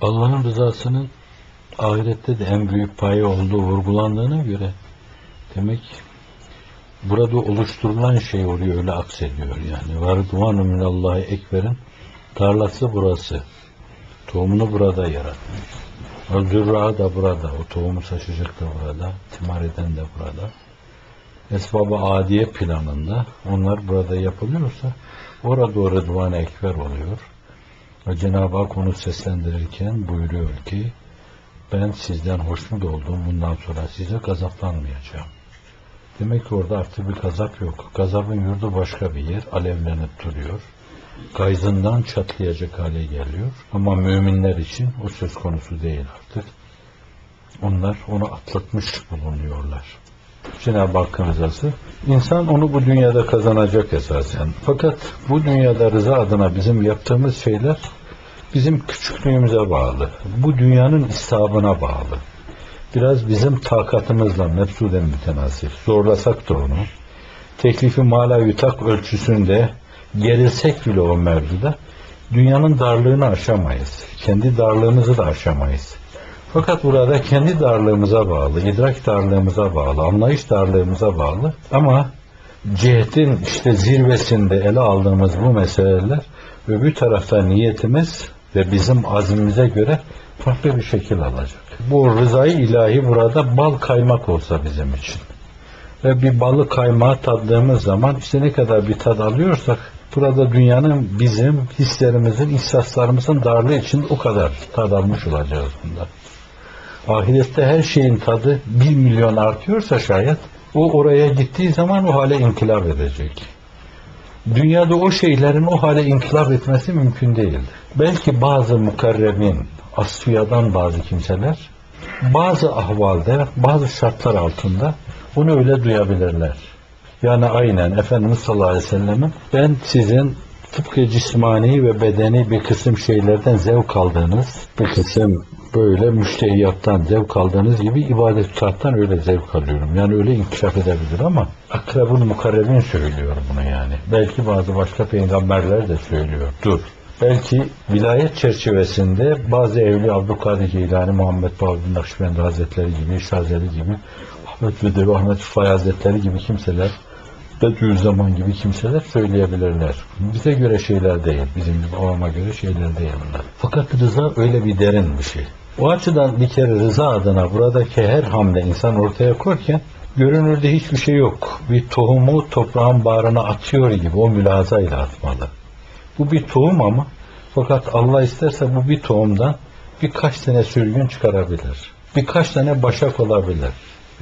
Allah'ın rızasının ahirette de en büyük payı olduğu vurgulandığına göre demek burada oluşturulan şey oraya öyle aksediyor yani. Var duvanı minallahi ekberin tarlası burası. Tohumunu burada yaratmış. O zürra da burada. O tohumu saçacak da burada. Timar eden de burada. Esbab-ı adiye planında onlar burada yapılıyorsa orada o rıdvan ekber oluyor. Ve Cenab-ı Hak onu seslendirirken buyuruyor ki ben sizden hoşnut oldum. Bundan sonra size gazaplanmayacağım. Demek ki orada artık bir gazap yok. Gazabın yurdu başka bir yer. Alevlenip duruyor. Gayzından çatlayacak hale geliyor. Ama müminler için o söz konusu değil artık. Onlar onu atlatmış bulunuyorlar. Cenab-ı Hakk'ın rızası. İnsan onu bu dünyada kazanacak esasen. Fakat bu dünyada rıza adına bizim yaptığımız şeyler bizim küçüklüğümüze bağlı. Bu dünyanın isabına bağlı. Biraz bizim takatımızla mefsuden mütenasip. Zorlasak da onu. Teklifi mala yutak ölçüsünde gerilsek bile o mevzuda dünyanın darlığını aşamayız. Kendi darlığımızı da aşamayız. Fakat burada kendi darlığımıza bağlı, idrak darlığımıza bağlı, anlayış darlığımıza bağlı ama cihetin işte zirvesinde ele aldığımız bu meseleler öbür tarafta niyetimiz ve bizim azmimize göre farklı bir şekil alacak. Bu rızayı ilahi burada bal kaymak olsa bizim için. Ve bir balı kaymağı tattığımız zaman işte ne kadar bir tad alıyorsak burada dünyanın bizim hislerimizin, ihsaslarımızın darlığı için o kadar tad almış olacağız bundan. Ahirette her şeyin tadı bir milyon artıyorsa şayet o oraya gittiği zaman o hale inkılap edecek. Dünyada o şeylerin o hale inkılap etmesi mümkün değil. Belki bazı mukarrebin, asfiyadan bazı kimseler bazı ahvalde, bazı şartlar altında onu öyle duyabilirler. Yani aynen Efendimiz sallallahu aleyhi ve sellem'in ben sizin tıpkı cismani ve bedeni bir kısım şeylerden zevk aldığınız, bir kısım böyle müştehiyattan zevk aldığınız gibi ibadet tutartan öyle zevk alıyorum. Yani öyle inkişaf edebilir ama akrabın mukarrebin söylüyor bunu yani. Belki bazı başka peygamberler de söylüyor. Dur. Belki vilayet çerçevesinde bazı evli Abdülkadir Geylani, Muhammed Bağdun Nakşibendi Hazretleri gibi, Şazeli gibi, Ahmet Vedevi, Ahmet Rıfai Hazretleri gibi kimseler Bediüzzaman gibi kimseler söyleyebilirler. Bize göre şeyler değil, bizim gibi avama göre şeyler değil bunlar. Fakat rıza öyle bir derin bir şey. O açıdan bir kere rıza adına buradaki her hamle insan ortaya koyarken görünürde hiçbir şey yok. Bir tohumu toprağın bağrına atıyor gibi o mülazayla atmalı. Bu bir tohum ama fakat Allah isterse bu bir tohumdan birkaç tane sürgün çıkarabilir. Birkaç tane başak olabilir.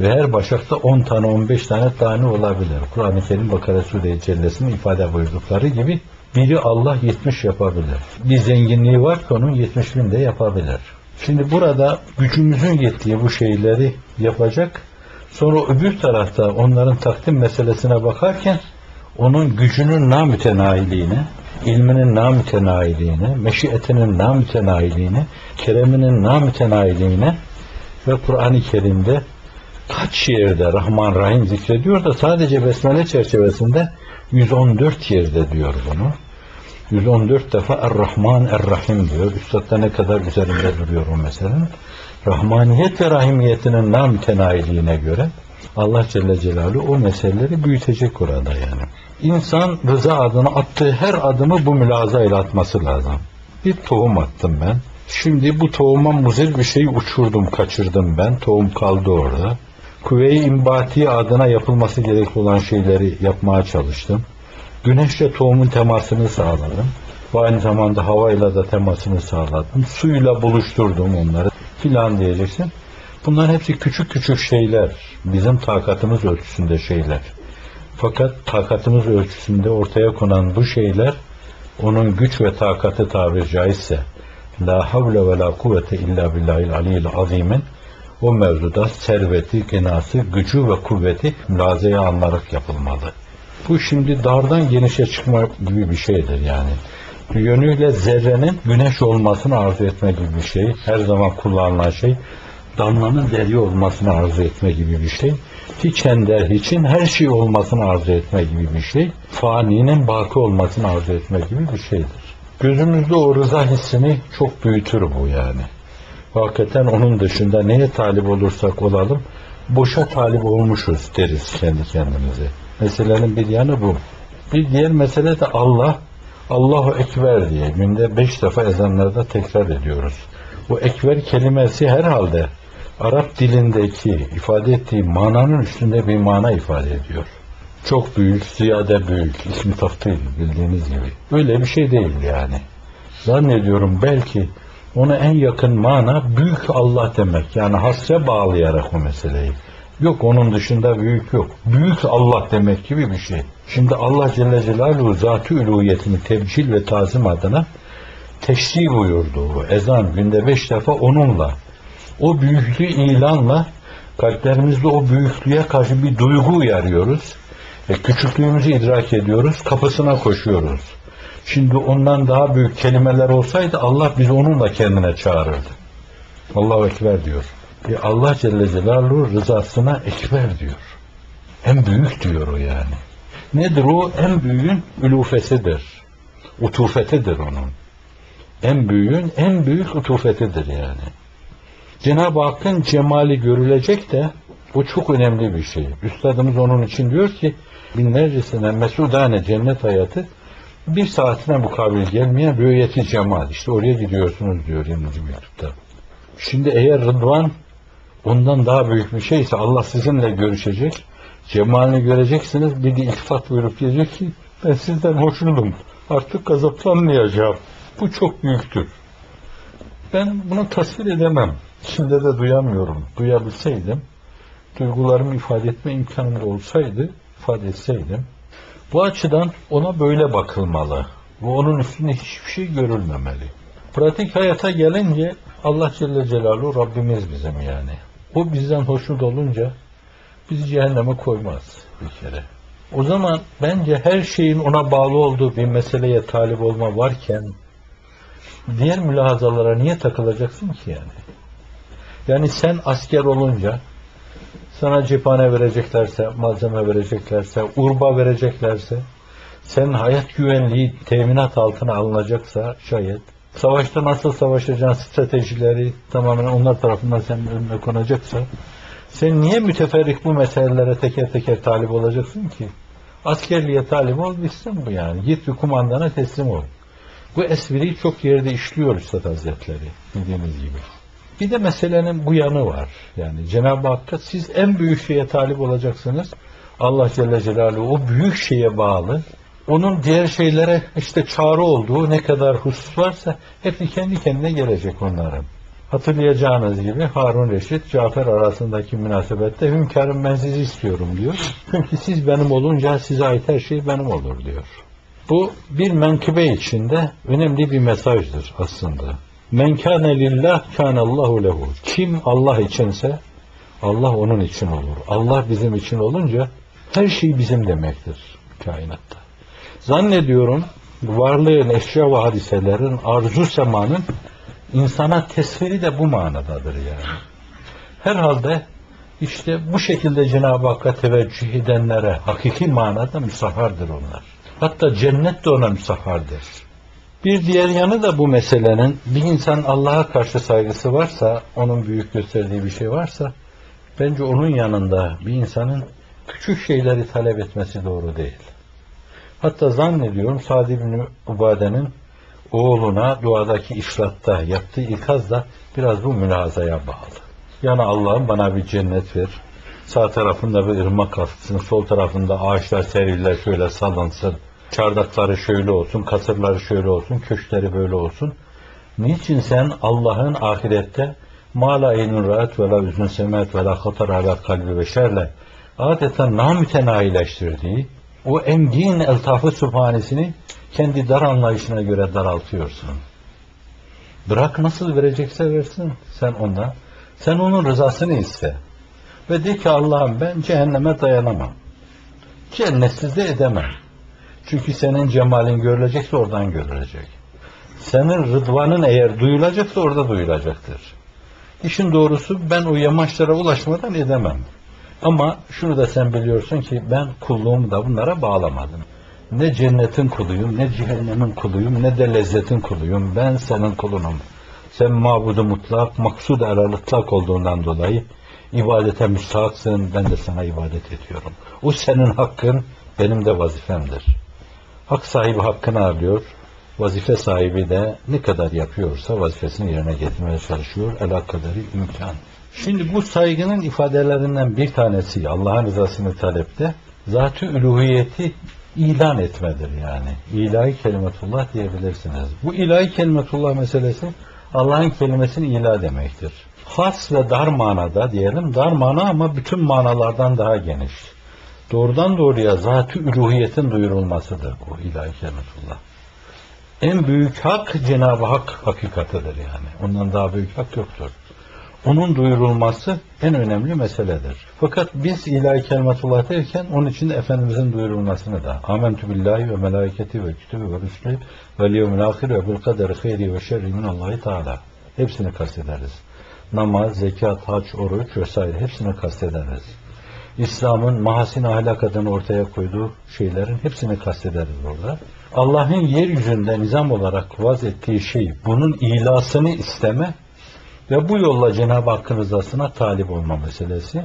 Ve her başakta 10 tane 15 tane tane olabilir. Kur'an-ı Kerim Bakara Sure-i Cellesi'nin ifade buyurdukları gibi biri Allah 70 yapabilir. Bir zenginliği var ki onun 70 bin de yapabilir. Şimdi burada gücümüzün yettiği bu şeyleri yapacak. Sonra öbür tarafta onların takdim meselesine bakarken onun gücünün namütenahiliğine, ilminin namütenahiliğine, meşiyetinin namütenahiliğine, kereminin namütenahiliğine ve Kur'an-ı Kerim'de kaç yerde Rahman Rahim zikrediyor da sadece Besmele çerçevesinde 114 yerde diyor bunu. 114 defa Er-Rahman Er-Rahim diyor. Üstad da ne kadar üzerinde duruyor o meselenin. Rahmaniyet ve rahimiyetinin nam tenayiliğine göre Allah Celle Celaluhu o meseleleri büyütecek orada yani. İnsan rıza adına attığı her adımı bu mülaza ile atması lazım. Bir tohum attım ben. Şimdi bu tohuma muzir bir şey uçurdum, kaçırdım ben. Tohum kaldı orada. Kuvve-i imbati adına yapılması gerekli olan şeyleri yapmaya çalıştım. Güneşle tohumun temasını sağladım. Ve aynı zamanda havayla da temasını sağladım. Suyla buluşturdum onları filan diyeceksin. Bunların hepsi küçük küçük şeyler. Bizim takatımız ölçüsünde şeyler. Fakat takatımız ölçüsünde ortaya konan bu şeyler onun güç ve takatı tabiri caizse La havle ve la kuvvete illa billahil aliyyil azimin o mevzuda serveti, genası, gücü ve kuvveti mülazeye alınarak yapılmalı. Bu şimdi dardan genişe çıkma gibi bir şeydir yani. Yönüyle zerrenin güneş olmasını arzu etme gibi bir şey. Her zaman kullanılan şey. Damlanın deri olmasını arzu etme gibi bir şey. Hiç ender hiçin her şey olmasını arzu etme gibi bir şey. Faninin baki olmasını arzu etme gibi bir şeydir. Gözümüzde o rıza hissini çok büyütür bu yani. Hakikaten onun dışında neye talip olursak olalım, boşa talip olmuşuz deriz kendi kendimize. Meselenin bir yanı bu. Bir diğer mesele de Allah, Allahu Ekber diye günde beş defa ezanlarda tekrar ediyoruz. Bu ekber kelimesi herhalde Arap dilindeki ifade ettiği mananın üstünde bir mana ifade ediyor. Çok büyük, ziyade büyük, ismi taftil bildiğiniz gibi. Öyle bir şey değil yani. Zannediyorum belki ona en yakın mana büyük Allah demek. Yani hasre bağlayarak o meseleyi. Yok onun dışında büyük yok. Büyük Allah demek gibi bir şey. Şimdi Allah Celle Celaluhu zat-ı uluhiyetini tebcil ve tazim adına teşri buyurdu. Ezan günde beş defa onunla. O büyüklüğü ilanla kalplerimizde o büyüklüğe karşı bir duygu uyarıyoruz. Ve küçüklüğümüzü idrak ediyoruz. Kapısına koşuyoruz. Şimdi ondan daha büyük kelimeler olsaydı Allah bizi onunla kendine çağırırdı. Allahu Ekber diyor. E Allah Celle Celaluhu rızasına ekber diyor. En büyük diyor o yani. Nedir o? En büyüğün ülufesidir. Utufetidir onun. En büyüğün en büyük utufetidir yani. Cenab-ı Hakk'ın cemali görülecek de bu çok önemli bir şey. Üstadımız onun için diyor ki binlerce sene mesudane cennet hayatı bir saatine mukabil gelmeyen rüyeti cemal. İşte oraya gidiyorsunuz diyor 20. mektupta. Şimdi eğer Rıdvan ondan daha büyük bir şeyse Allah sizinle görüşecek. Cemalini göreceksiniz. Bir de iltifat buyurup diyecek ki ben sizden hoşnutum. Artık gazaplanmayacağım. Bu çok büyüktür. Ben bunu tasvir edemem. Şimdi de duyamıyorum. Duyabilseydim, duygularımı ifade etme imkanım da olsaydı, ifade etseydim, bu açıdan ona böyle bakılmalı. Ve onun üstünde hiçbir şey görülmemeli. Pratik hayata gelince Allah Celle Celaluhu Rabbimiz bizim yani. O bizden hoşnut olunca bizi cehenneme koymaz bir kere. O zaman bence her şeyin ona bağlı olduğu bir meseleye talip olma varken diğer mülahazalara niye takılacaksın ki yani? Yani sen asker olunca sana cephane vereceklerse, malzeme vereceklerse, urba vereceklerse, sen hayat güvenliği teminat altına alınacaksa şayet, savaşta nasıl savaşacağın stratejileri tamamen onlar tarafından senin önüne konacaksa, sen niye müteferrik bu meselelere teker teker talip olacaksın ki? Askerliğe talip ol, bitsin bu yani. Git bir kumandana teslim ol. Bu espriyi çok yerde işliyor Üstad Hazretleri, bildiğiniz gibi. Bir de meselenin bu yanı var. Yani Cenab-ı Hakk'a siz en büyük şeye talip olacaksınız. Allah Celle Celaluhu o büyük şeye bağlı. Onun diğer şeylere işte çağrı olduğu ne kadar husus varsa hepsi kendi kendine gelecek onların. Hatırlayacağınız gibi Harun Reşit Cafer arasındaki münasebette hünkârım ben sizi istiyorum diyor. Çünkü siz benim olunca size ait her şey benim olur diyor. Bu bir menkıbe içinde önemli bir mesajdır aslında. Men kâne lillah kânallahu lehu. Kim Allah içinse Allah onun için olur. Allah bizim için olunca her şey bizim demektir kainatta. Zannediyorum varlığın, eşya ve hadiselerin, arzu semanın insana tesviri de bu manadadır yani. Herhalde işte bu şekilde Cenab-ı Hakk'a teveccüh edenlere hakiki manada müsahardır onlar. Hatta cennet de ona müsahardır. Bir diğer yanı da bu meselenin bir insan Allah'a karşı saygısı varsa, onun büyük gösterdiği bir şey varsa, bence onun yanında bir insanın küçük şeyleri talep etmesi doğru değil. Hatta zannediyorum Sa'd ibn Ubade'nin oğluna duadaki işratta yaptığı ikaz da biraz bu mülazaya bağlı. Yani Allah'ım bana bir cennet ver. Sağ tarafında bir ırmak aksın, sol tarafında ağaçlar, seriller şöyle salınsın. Çardakları şöyle olsun, kasırları şöyle olsun, köşkleri böyle olsun. Niçin sen Allah'ın ahirette ma la aynun ra'at ve la üzün semet ve la hatar ala kalbi beşerle adeta namütenayileştirdiği o engin eltafı sübhanesini kendi dar anlayışına göre daraltıyorsun. Bırak nasıl verecekse versin sen ona. Sen onun rızasını iste. Ve de ki Allah'ım ben cehenneme dayanamam. Cennetsiz de edemem. Çünkü senin cemalin görülecekse oradan görülecek. Senin rıdvanın eğer duyulacaksa orada duyulacaktır. İşin doğrusu ben o yamaçlara ulaşmadan edemem. Ama şunu da sen biliyorsun ki ben kulluğumu da bunlara bağlamadım. Ne cennetin kuluyum, ne cehennemin kuluyum, ne de lezzetin kuluyum. Ben senin kulunum. Sen mabudu mutlak, maksud aralıklak olduğundan dolayı ibadete müstahaksın, ben de sana ibadet ediyorum. O senin hakkın, benim de vazifemdir. Hak sahibi hakkını arıyor, vazife sahibi de ne kadar yapıyorsa vazifesini yerine getirmeye çalışıyor. El kaderi imkan. Şimdi bu saygının ifadelerinden bir tanesi Allah'ın rızasını talepte zat-ı üluhiyeti ilan etmedir yani. İlahi kelimetullah diyebilirsiniz. Bu ilahi kelimetullah meselesi Allah'ın kelimesini ilah demektir. Has ve dar manada diyelim, dar mana ama bütün manalardan daha geniş. Doğrudan doğruya zat-ı üluhiyetin duyurulmasıdır bu ilahi kelimetullah. En büyük hak Cenab-ı Hak hakikatıdır yani. Ondan daha büyük hak yoktur. Onun duyurulması en önemli meseledir. Fakat biz ilahi kelimetullah derken onun için Efendimizin duyurulmasını da amentü billahi ve melaiketi ve kütübü ve rüsülü ve liyevmil ahir ve bil kaderi hayri ve şerri minallahi teala. Hepsini kastederiz. Namaz, zekat, hac, oruç vesaire hepsini kastederiz. İslam'ın mahasin ahlak adını ortaya koyduğu şeylerin hepsini kastederiz burada. Allah'ın yeryüzünde nizam olarak vaz ettiği şey, bunun ilasını isteme ve bu yolla Cenab-ı Hakk'ın rızasına talip olma meselesi.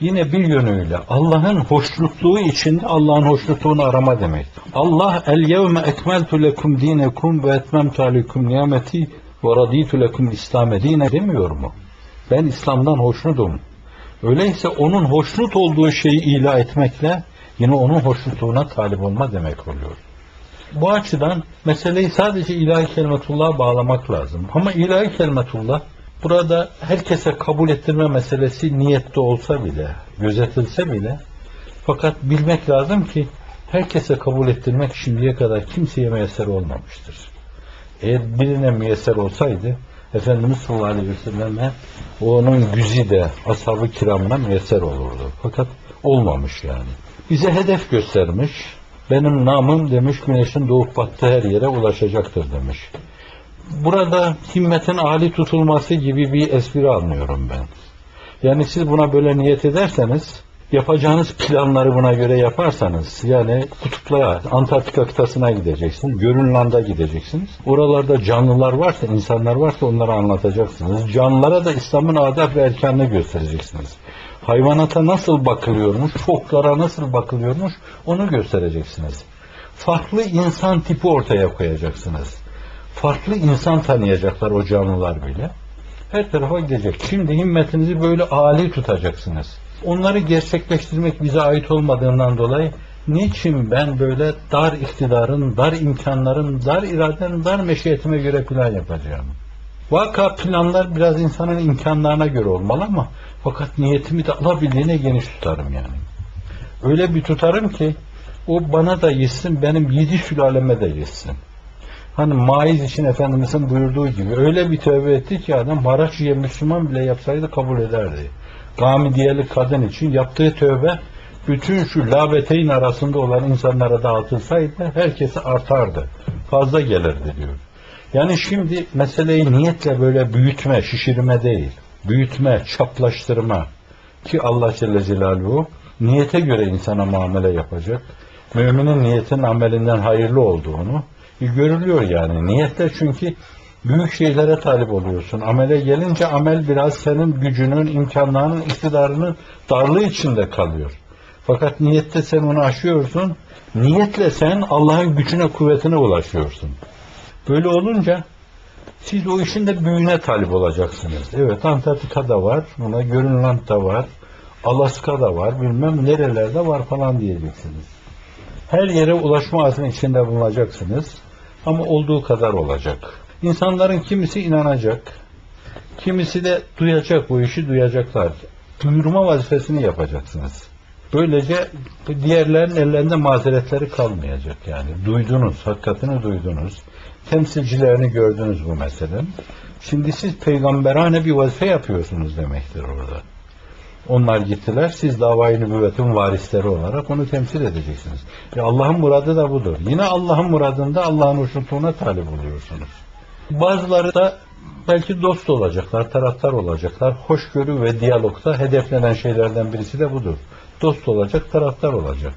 Yine bir yönüyle Allah'ın hoşnutluğu içinde Allah'ın hoşnutluğunu arama demek. Allah el yevme ekmeltu lekum dinekum ve etmemtu aleyküm nimeti ve raditu lekum İslam'e dine demiyor mu? Ben İslam'dan hoşnutum. Öyleyse onun hoşnut olduğu şeyi ilah etmekle yine onun hoşnutluğuna talip olma demek oluyor. Bu açıdan meseleyi sadece ilahi kelimetullah'a bağlamak lazım. Ama ilahi kelimetullah burada herkese kabul ettirme meselesi niyette olsa bile, gözetilse bile fakat bilmek lazım ki herkese kabul ettirmek şimdiye kadar kimseye müyesser olmamıştır. Eğer birine müyesser olsaydı Efendimiz sallallahu aleyhi ve selleme onun güzide, ashab-ı kiramına müyesser olurdu. Fakat olmamış yani. Bize hedef göstermiş, benim namım demiş güneşin doğup battığı her yere ulaşacaktır demiş. Burada himmetin âli tutulması gibi bir espri anlıyorum ben. Yani siz buna böyle niyet ederseniz, yapacağınız planları buna göre yaparsanız, yani kutuplara, Antarktika kıtasına gideceksiniz, Görünland'a gideceksiniz. Oralarda canlılar varsa, insanlar varsa onları anlatacaksınız. Canlılara da İslam'ın adab ve erkanını göstereceksiniz. Hayvanata nasıl bakılıyormuş, çoklara nasıl bakılıyormuş onu göstereceksiniz. Farklı insan tipi ortaya koyacaksınız. Farklı insan tanıyacaklar o canlılar bile. Her tarafa gidecek. Şimdi himmetinizi böyle âli tutacaksınız. Onları gerçekleştirmek bize ait olmadığından dolayı niçin ben böyle dar iktidarın, dar imkanların, dar iradenin, dar meşiyetime göre plan yapacağım? Vaka planlar biraz insanın imkanlarına göre olmalı ama fakat niyetimi de alabildiğine geniş tutarım yani. Öyle bir tutarım ki o bana da yesin, benim yedi sülaleme de yesin. Hani maiz için Efendimizin buyurduğu gibi öyle bir tövbe etti ki adam haraç yiyen Müslüman bile yapsaydı kabul ederdi. Gamidiyeli kadın için yaptığı tövbe bütün şu labeteyn arasında olan insanlara dağıtılsaydı herkese artardı. Fazla gelirdi diyor. Yani şimdi meseleyi niyetle böyle büyütme, şişirme değil. Büyütme, çaplaştırma. Ki Allah Celle Celaluhu niyete göre insana muamele yapacak. Müminin niyetin amelinden hayırlı olduğunu görülüyor yani. Niyetle çünkü büyük şeylere talip oluyorsun. Amele gelince amel biraz senin gücünün, imkanlarının, iktidarının darlığı içinde kalıyor. Fakat niyette sen onu aşıyorsun. Niyetle sen Allah'ın gücüne, kuvvetine ulaşıyorsun. Böyle olunca siz o işin de büyüğüne talip olacaksınız. Evet Antarktika'da var, buna Grönland'da var, Alaska'da var, bilmem nerelerde var falan diyeceksiniz. Her yere ulaşma azmi içinde bulunacaksınız. Ama olduğu kadar olacak. İnsanların kimisi inanacak, kimisi de duyacak bu işi duyacaklar. Duyurma vazifesini yapacaksınız. Böylece diğerlerin ellerinde mazeretleri kalmayacak yani. Duydunuz, hakikatini duydunuz. Temsilcilerini gördünüz bu meselenin. Şimdi siz peygamberane bir vazife yapıyorsunuz demektir orada. Onlar gittiler, siz davayı nübüvvetin varisleri olarak onu temsil edeceksiniz. E Allah'ın muradı da budur. Yine Allah'ın muradında Allah'ın hoşnutluğuna talip oluyorsunuz. Bazıları da belki dost olacaklar, taraftar olacaklar. Hoşgörü ve diyalogta hedeflenen şeylerden birisi de budur. Dost olacak, taraftar olacak.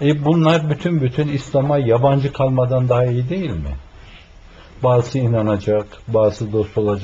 E bunlar bütün bütün İslam'a yabancı kalmadan daha iyi değil mi? Bazısı inanacak, bazısı dost olacak.